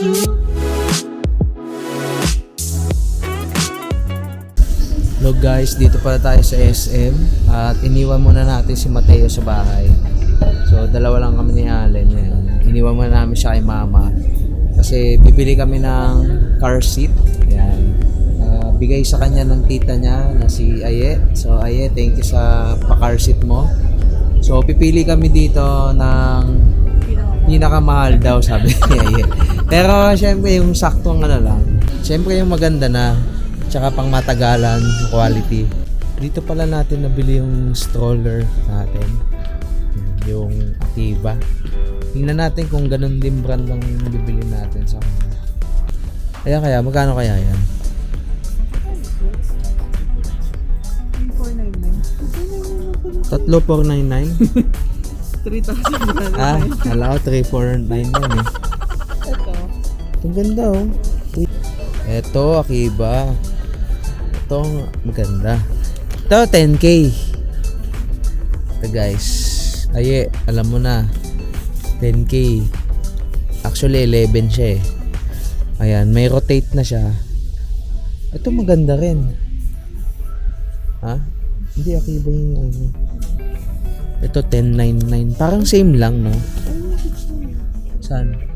Hello guys, dito pala tayo sa SM at iniwan muna natin si Mateo sa bahay. So dalawa lang kami ni Allen ngayon. Iniwan muna namin siya kay mama kasi bibili kami ng car seat. Yan. Ah, bigay sa kanya ng tita niya na si Aye. So Aye, thank you sa pa-car seat mo. So pipili kami dito ng pinakamahal daw sabi ni Aye. Pero syempre yung saktong ano lang. Syempre yung maganda na tsaka pang matagalan quality. Dito pala natin nabili yung stroller natin. Yung Akiba. Tingnan natin kung ganun din brand ang bibili natin sa kanya. Kaya kaya, magkano kaya yan? 499. Tatlo 499? 3,000 ah, kala ko 349 yan eh. Ang ganda oh. Ito, Akiba. Ito, maganda. Ito, 10k. Ito guys. Aye, alam mo na. 10k. Actually, 11 siya eh. Ayan, may rotate na siya. Ito maganda rin. Ha? Hindi, Akiba yung ano. Ito, 1099. Parang same lang, no? Saan?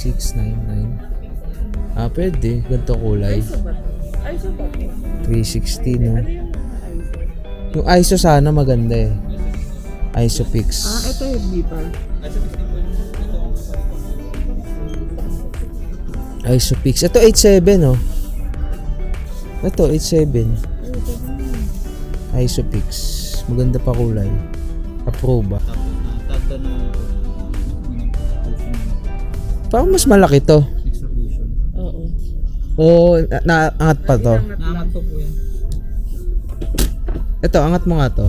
Sa 699. Ah, pwede. Ganito kulay. ISO ba to? ISO ba to? 360, no? Ano yung ISO? Sana maganda eh. ISO Ah, Pix. ito yung Beeper. ISO Pix. Ito 87, no? Ito 87. ISO Pix. Maganda pa kulay. Approve ba? Parang mas malaki to. Oo. O na naangat pa to. Naangat po po yan. Ito, angat mo nga to.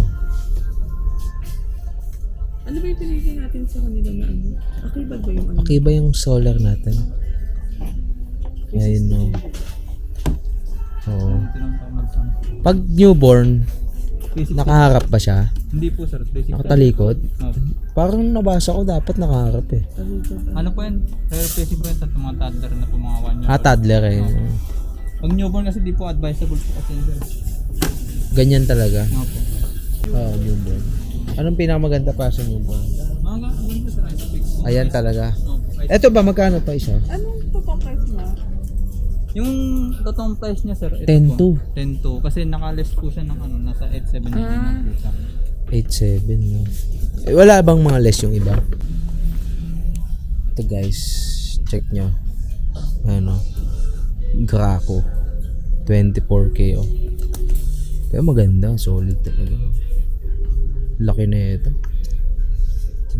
Ano ba yung pinili natin sa kanila na ano? Okay ba ba yung ano? Okay ba yung solar natin? Ayun no. Oo. Pag newborn, nakaharap ba siya? Hindi po sir, 360. Nakatalikod? Opo. Parang nabasa ko dapat nakaharap eh. Ano po yan? Rare placing po yan sa mga toddler na po mga 1 year Ah, toddler eh. Pag newborn kasi di po advisable po kasi yun, sir. Ganyan talaga. Opo. Oo, newborn. Anong pinakamaganda pa sa newborn? Mga po sir, ice fix. Ayan talaga. Opo. Eto ba, magkano pa isa? Niya? Yung totoong price niya sir, ito 10 po. 10 Kasi nakalist po siya ng ano, nasa 87 na Ah. po siya. 8.7 no. Eh, wala bang mga less yung iba? Ito guys, check nyo. Ano, Graco. 24k oh. Pero maganda, solid talaga. Laki na ito.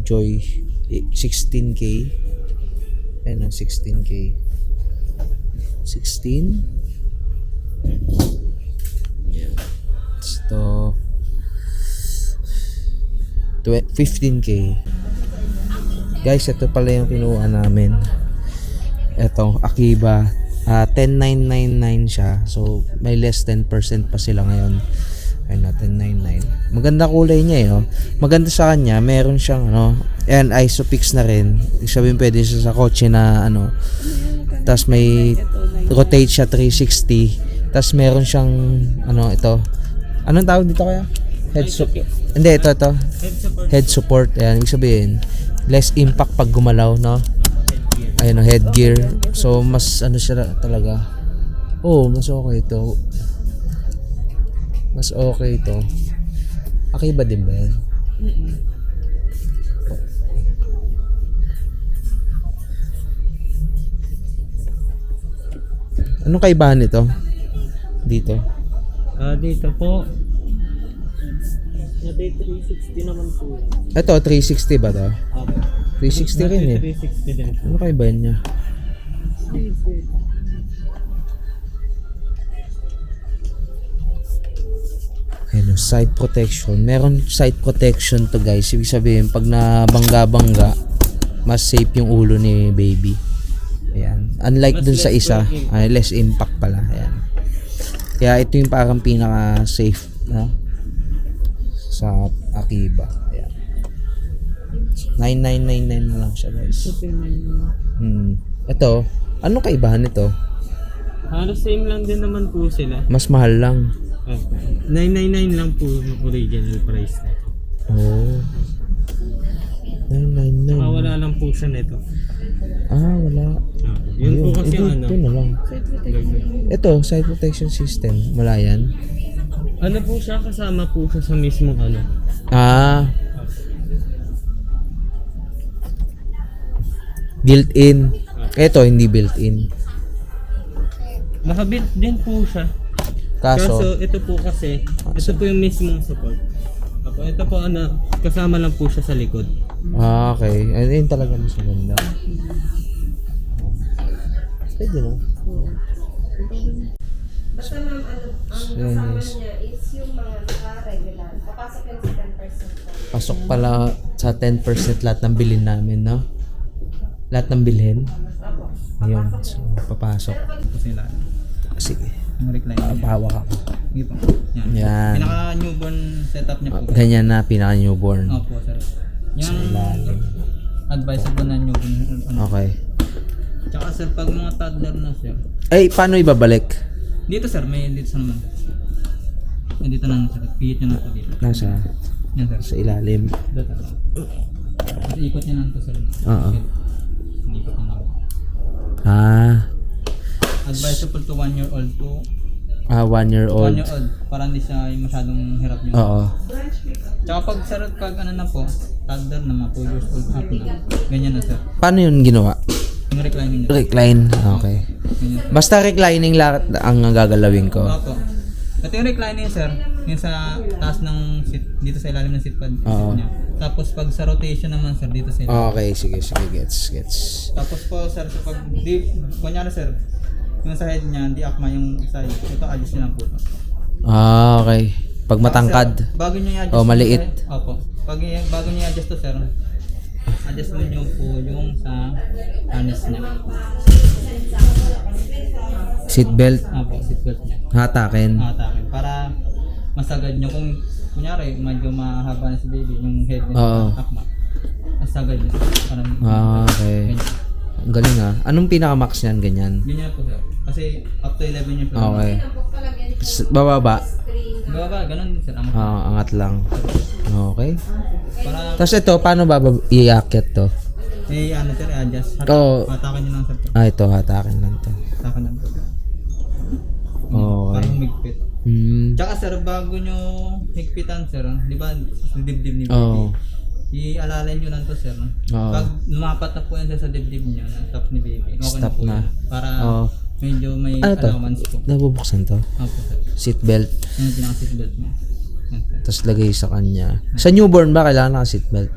Joy, eh, 16k. Ayan oh, 16k. 16. Yan. Twe- 15k. Guys, ito pala yung kinuha namin. Ito, Akiba. Ah, 10999 siya. So, may less 10% pa sila ngayon. Ayun na, 1099. Maganda kulay niya eh. Oh. Maganda sa kanya, meron siyang ano, and isopix na rin. Ibig sabihin pwede siya sa kotse na ano. Tapos may rotate siya 360. Tapos meron siyang ano ito. Anong tawag dito kaya? Head support. Hindi, ito, ito. Head support. Ayan, ibig sabihin, less impact pag gumalaw, no? Ayun, no, headgear. So, mas ano siya talaga. Oh, mas okay ito. Mas okay ito. Akiba din ba yan? Anong kaibahan nito? Dito. Ah, dito po. Nade 360 naman po. Ito, 360 ba to? 360 rin eh. 360 din. Ano kaibahan niya? Ayun, side protection. Meron side protection to guys. Ibig sabihin, pag nabangga-bangga, mas safe yung ulo ni baby. Ayan. Unlike dun sa isa, ay, less impact pala. Ayan. Kaya ito yung parang pinaka safe no? sa Akiba. Ayan. 9999 na lang siya guys. Hmm. Ito, anong kaibahan nito? Halos same lang din naman po sila. Mas mahal lang. 999 lang po yung original price na. Oh. 999. Ah, wala lang po siya nito. Ah, wala. Ah, yun po Ayun, kasi ito, ano. ito na lang. Ito, side protection system. Wala yan. Ano po siya kasama po siya sa mismong ano. Ah. Built-in. Ito, hindi built-in. Nakabuilt din po siya. Kaso, Kaso ito po kasi, ito po yung mismong support. Apo, ito po ano, kasama lang po siya sa likod. ah, okay. Ayun talaga mas maganda. Pwede na. Basta ma'am, ano, ang Yes. kasama niya is yung mga naka-regular. Papasok yun sa 10% po. Pasok pala sa 10% lahat ng bilhin namin, no? Lahat ng bilhin. Ayun. So, papasok. Ito sila. Sige. Yung recline niya. Pahawak ako. Sige po. Yan. Yan. Pinaka newborn setup niya po. Ganyan na pinaka-newborn. Opo, sir. Yung ilalim. advisable na newborn. Ano. Okay. Tsaka sir, pag mga toddler na sir. Ay, paano ibabalik? Dito sir, may dito sa naman. May dito na sir. Pihit nyo na po dito. Nasa? Yan sir. Sa ilalim. Dito sir. Tapos ikot nyo na to sir. Oo. Ikot nyo na po. Ah. Advisable to 1 year old to Ah, one year 1 old. year old para hindi siya masyadong hirap nyo. Oo. Tsaka pag sir, pag ano na po, toddler na mga 2 years old up na. Ganyan na sir. Paano yun ginawa? Yung reclining nyo. Recline. Okay. Ganyan. Basta reclining lahat ang gagalawin ko. Opo. Ito yung reclining sir, yung sa taas ng seat, dito sa ilalim ng seat pad Oo. niya. Tapos pag sa rotation naman sir, dito sa ilalim. Okay, sige, sige. Gets, gets. Tapos po sir, sa pag di, kunyari sir, yung sa head niya, di akma yung side. Ito, adjust niya lang po. Ah, okay. Pag matangkad. Sir, bago niyo i-adjust. Oh, maliit. sir, Opo. Pag bago niyo i-adjust to sir, adjust mo niyo po yung sa harness niya. Seatbelt. Opo, seatbelt niya. Hatakin. Hatakin. Para masagad niyo kung kunyari medyo mahaba na si baby yung head niya Oo. akma. Masagad niyo. Para Ah, okay. ganyan. Ang galing ah. Anong pinaka-max niyan? Ganyan. Ganyan po sir. Kasi up to 11 years old. Okay. S- bababa. Baba, ganun din sir. Ang Ah, angat lang. Okay. para Tapos ito, paano ba iakyat to? may ano sir, adjust. Hat- Oo. Hatakan niyo lang sir. Ah, ito, hatakin lang to. Hatakan lang. Hmm. Tsaka sir, bago nyo higpitan sir, di ba sa dibdib ni baby, Oo. i-alalay nyo lang to sir. Oo. Pag lumapat na po yan sir sa dibdib nyo, na top ni baby, okay Stop na po na. yan. Para Oo. medyo may Ano to? allowance po. Nabubuksan to. Opo sir. Seatbelt. Yan yung pinaka-seatbelt mo. Yan, sir. Tapos lagay sa kanya. Sa newborn ba kailangan naka seatbelt?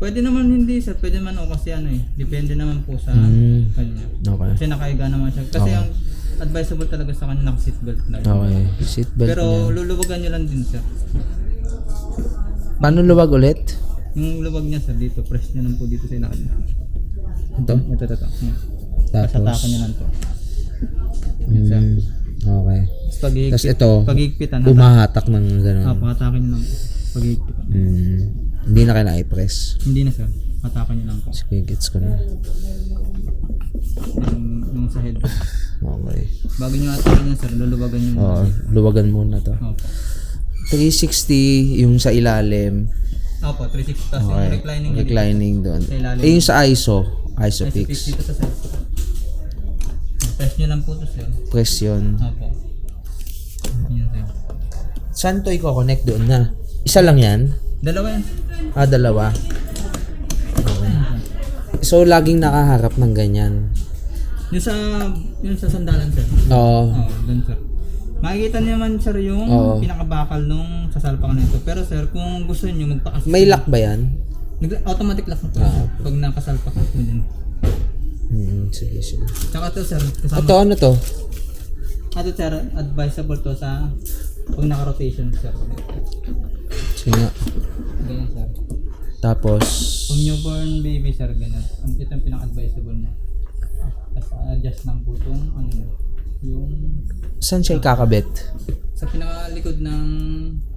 Pwede naman hindi sir, pwede naman o kasi ano eh, depende naman po sa Hmm. kanya. Okay. Kasi nakaiga naman siya. Kasi ang advisable talaga sa kanya naka-seatbelt na. Okay. Seatbelt Pero niya. luluwagan nyo lang din sir. Paano luwag ulit? Yung luwag niya sir dito, press nyo lang po dito sa ilalim. Ito. Ito, ito, ito. Hmm. Tapos. Pasatakan nyo lang to. Mm, okay. Tapos pag Tapos ito, pagigpitan, bumahatak ng Ah, gano'n. pakatakan nyo lang. Pagigpitan. Mm, hindi na kailangan i-press. Hindi na sir. Hatakan nyo lang po. Sige, gets ko na. Yung, yung sa head. Okay. Bago nyo hatakan yun sir, luluwagan nyo. Oo, luwagan muna to. Opo. 360 yung sa ilalim. Opo, 360 tapos yung Okay. reclining nyo dito. Reclining doon. Sa ilalim. Eh, yung sa ISO, Ay, sa fix dito sa side. Press nyo lang po to sir. Press yun. Opo. Yan sir. Saan to i-connect doon na? Isa lang yan? Dalawa yan. Ah, dalawa. Okay. So, laging nakaharap ng ganyan. Yung sa, yung sa sandalan sir. Oo. Oo, dun sir. Makikita niyo naman sir yung Oo. pinakabakal nung sasalpakan nito. Pero sir, kung gusto niyo magpakas May lock ba yan? Nag- automatic lock na po Ah. sir. Pag nakasalpak mo din. Hmm, sige, sige. Tsaka to sir, kasama. Ito, ano to? Ito sir, advisable to sa pag naka-rotation sir. Sige nga. Ganyan sir. Tapos, Kung newborn baby sir, ganyan. Ang ito yung pinaka-advisable niya. Tapos adjust lang po itong ano. Yung saan siya ikakabit? sa pinakalikod ng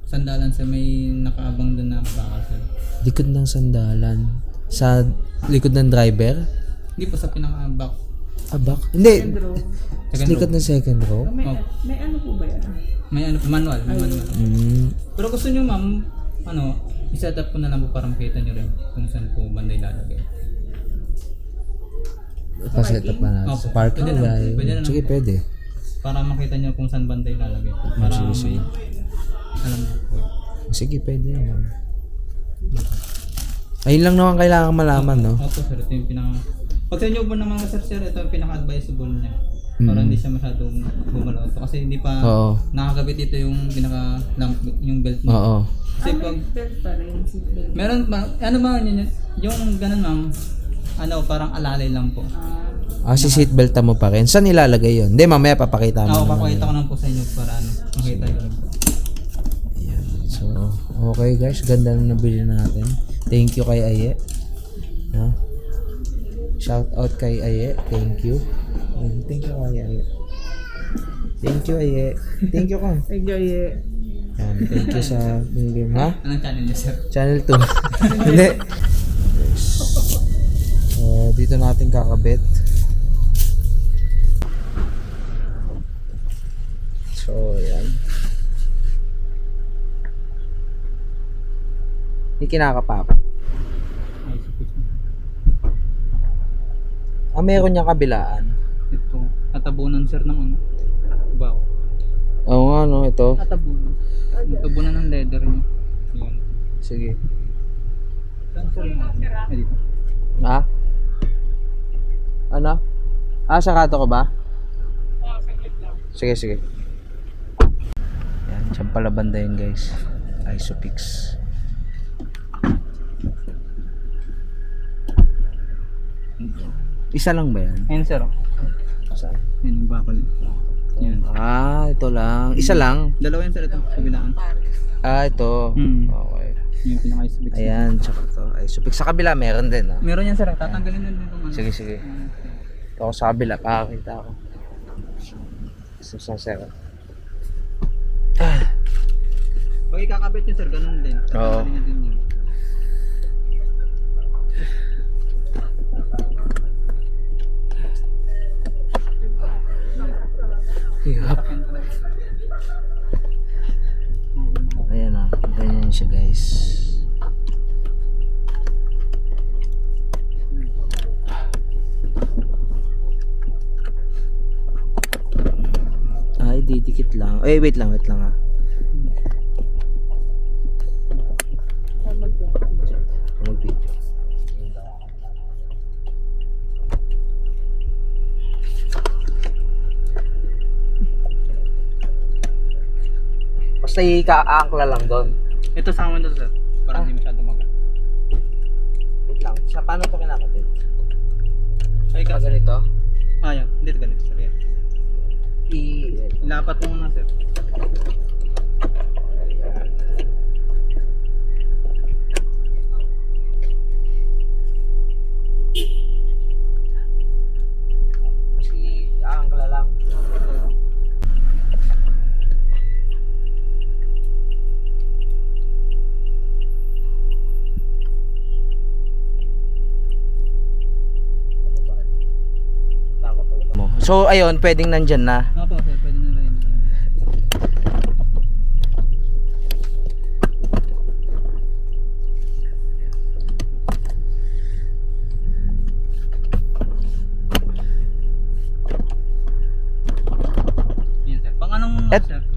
sandalan sir, may nakaabang doon na bakal sir. Likod ng sandalan. Sa likod ng driver? Hindi po sa pinaka-back. Ah, back? Hindi. Bro, Sa Second likod row. ng second row? may, Oh. may ano po ba yan? May ano, manual, may manual. Hmm. Pero gusto nyo ma'am, ano, iset up ko na lang po para makita nyo rin kung saan po banda ilalagay. Pa-set up na natin. Opo. Sa parking Pwede naman, guy. pwede naman. Sige, pwede. Para makita nyo kung saan banda ilalagay. Para Sige, sige. alam nyo po. Sige, pwede naman. Ayun lang naman kailangan malaman, no? Opo sir, ito yung pinaka... Pag sa inyo po ng mga sir sir, ito yung pinaka-advisable niya. Para Mm. hindi siya masyadong gumalaw. Kasi hindi pa Oo. nakakabit ito yung pinaka lamp, yung belt niya. Oo. Kasi ah, pag may belt pa rin. seat belt. meron ba, ano ba yun, yun, yung ganun ma'am, ano parang alalay lang po. Ah, Ah, si seatbelt mo pa rin. Saan ilalagay yun? Hindi, mamaya papakita mo. Ako, naman papakita ko lang po sa inyo para ano, makita nyo po. Ayan. So, okay guys. Ganda na nabili natin. Thank you kay Aye. No? Shout out kay Aye. Thank you. Ayun, Thank you kay Aye. Thank you Aye. Thank you ka. enjoy it. Yan, thank you sa binigay mo. Ha? Anong channel niya sir? Channel 2. Hindi. Dito natin kakabit. So, yan. Hindi kinakapa ako. Ah, meron niyang kabilaan. Ito, tatabunan sir ng ano? Baw. Oo nga, no, ito. Tatabunan. Tatabunan ng leather niya. Yun. Sige. Saan sir yung ano? Ha? Ano? Ah, sakato ko ba? Sige, sige. Yan, dyan pala banda yun guys. Isopix. Isa lang ba yan? Ayun sir. Saan? Yan yung bakal. Yan. Ah, ito lang. Isa lang? Dalawa yan sir ito. Kabilaan. Ah, ito. Hmm. Okay. Yung pinaka-isbix. Ayan, tsaka ito. Isopix. Sa kabila meron din, ah. Meron yan sir. Tatanggalin na din ano. Sige, sige. Ito ako sa kabila. Pakakita ako. Sa sa sir. Pag ikakabit yun sir, ganun din. Oo. Na din yun. Hirap. Ayan o, ganyan siya guys. Didikit lang. Eh, wait lang, wait lang ha. Mag-video. Basta ika-aangkla lang doon. Ito sa amin to sir. Para Ah. hindi masyado mag Wait lang. Sa paano ito kinakabit? Ay, kasi. ganito? Ah, yan. Dito ganito sir. Ilapat mo muna sir. Mo. So ayun, pwedeng nandyan na.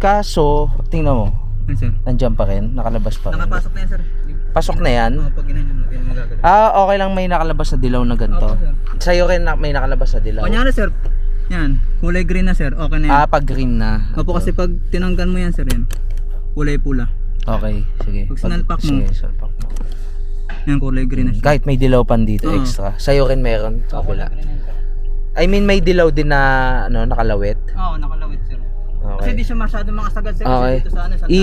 Kaso, tingnan mo, Yan sir. nandyan pa rin, nakalabas pa rin. Nakapasok na yan sir. Pasok na yan? Oo, pag ganyan magagalaw. Ah, okay lang may nakalabas na dilaw na ganito. Opo sir. Sa'yo rin na, may nakalabas na dilaw. Kunyari sir, yan, kulay green na sir, okay na yan. Ah, pag green na. Opo kasi pag tinanggal mo yan sir yan, kulay pula. Okay, sige. Pag sinalpak mo. Sige, salpak mo. Yan, kulay green na siya. Kahit may dilaw pan dito Oo. extra. Sa'yo rin meron yan, sir. I mean may dilaw din na ano, nakalawit. Oo, nakalawit sir. Kasi di siya masyado makasagad sir. Okay. Dito sa ano, sa I,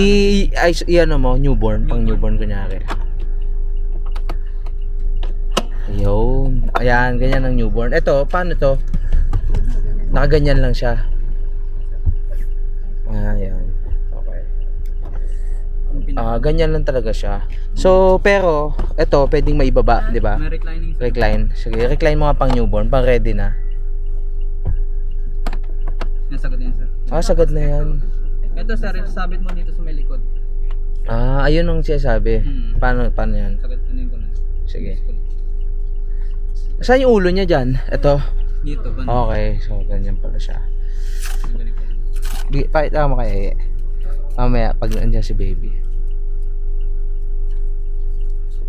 ay, i ano mo, newborn, pang Newborn. newborn kunyari. Ayun. Ayan, ganyan ang newborn. Ito, paano to? Nakaganyan lang siya. Ah, Ayan. Okay. Ah, ganyan lang talaga siya. So, pero, eto, pwedeng maibaba, di ba? Recline. Sige, recline mo nga pang newborn, pang ready na. Yan, sagot yan, sir. Ah, sagad na yan. Ito, sir, sabit mo dito sa may likod. Ah, ayun ang sinasabi. Hmm. Paano, paano yan? Sagot ko na yung kuno. Sige. Saan yung ulo niya dyan? Ito. Dito, banda. Okay, so ganyan pala siya. Big, pakita mo kay Eye. Mamaya, pag nandiyan si baby. So,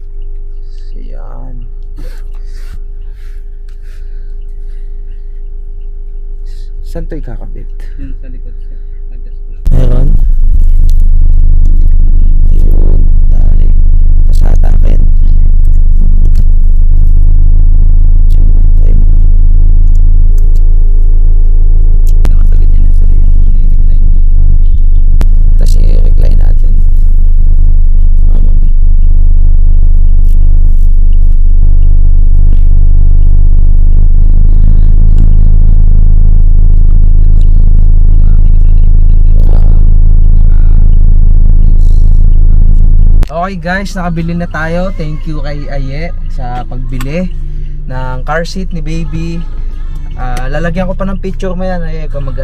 yan. Saan to ikakabit? Yan sa likod, sir. Okay guys, nakabili na tayo. Thank you kay Aye sa pagbili ng car seat ni baby. Ah, lalagyan ko pa ng picture mo yan, Aye, kung mag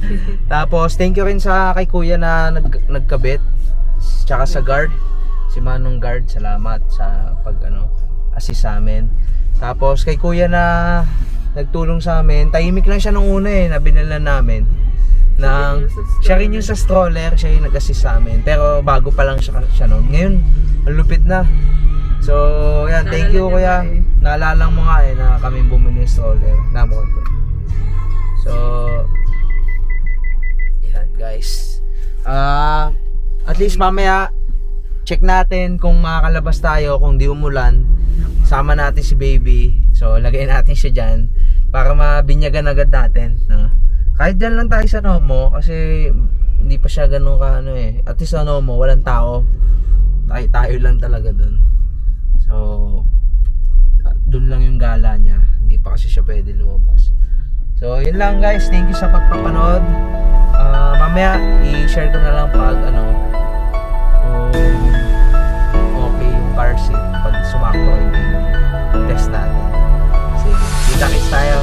Tapos, thank you rin sa kay kuya na nag, nagkabit. Tsaka sa guard. Si Manong guard, salamat sa pag ano, assist sa amin. Tapos, kay kuya na nagtulong sa amin. Tahimik lang siya nung una eh, na binila namin ng siya rin yung sa stroller, siya yung nag-assist sa amin. Pero bago pa lang siya, siya noon. Ngayon, ang lupit na. So, yan, thank you kuya. Naalala mo nga eh na kami bumili ng stroller. Namo ko to. So, yan guys. Ah, at least mamaya check natin kung makakalabas tayo kung di umulan. Sama natin si baby. So, lagay natin siya dyan para mabinyagan agad natin. No? Kahit dyan lang tayo sa Nomo kasi hindi pa siya ganun ka ano eh. At least sa Nomo, walang tao. Tayo, tayo lang talaga dun. So, dun lang yung gala niya. Hindi pa kasi siya pwede lumabas. So, yun lang guys. Thank you sa pagpapanood. Ah, mamaya, i-share ko na lang pag ano, kung okay yung car seat pag sumakto yung test natin. Sige, kita-kits tayo.